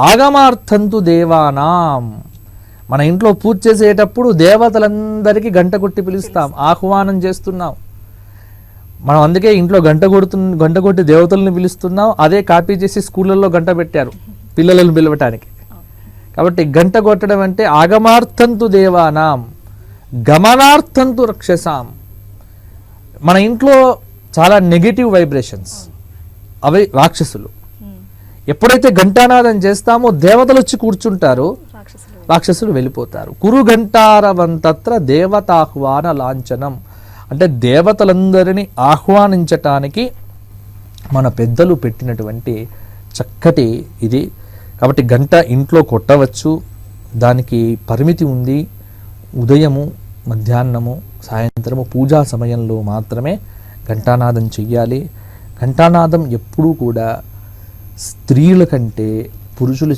ఆగమార్థంతు దేవానాం. మన ఇంట్లో పూజ చేసేటప్పుడు దేవతలందరికీ గంట కొట్టి పిలుస్తాం. ఆహ్వానం చేస్తున్నాం. మనం అందుకే ఇంట్లో గంట కొడుతు గంట కొట్టి దేవతలను పిలుస్తున్నాం. అదే కాపీ చేసి స్కూళ్ళల్లో గంట పెట్టారు పిల్లలను పిలవటానికి. కాబట్టి గంట కొట్టడం అంటే ఆగమార్థంతు దేవానాం గమనార్థంతు రక్షసాం. మన ఇంట్లో చాలా నెగిటివ్ వైబ్రేషన్స్. అవి రాక్షసులు. ఎప్పుడైతే ఘంటానాదం చేస్తామో దేవతలు వచ్చి కూర్చుంటారు రాక్షసులు వెళ్ళిపోతారు. కురు ఘంటారవంతత్ర దేవతాహ్వాన లాంఛనం. అంటే దేవతలందరినీ ఆహ్వానించటానికి మన పెద్దలు పెట్టినటువంటి చక్కటి ఇది. కాబట్టి గంట ఇంట్లో కొట్టవచ్చు. దానికి పరిమితి ఉంది. ఉదయము మధ్యాహ్నము సాయంత్రము పూజా సమయంలో మాత్రమే ఘంటానాదం చెయ్యాలి. ఘంటానాదం ఎప్పుడూ కూడా స్త్రీల కంటే పురుషులు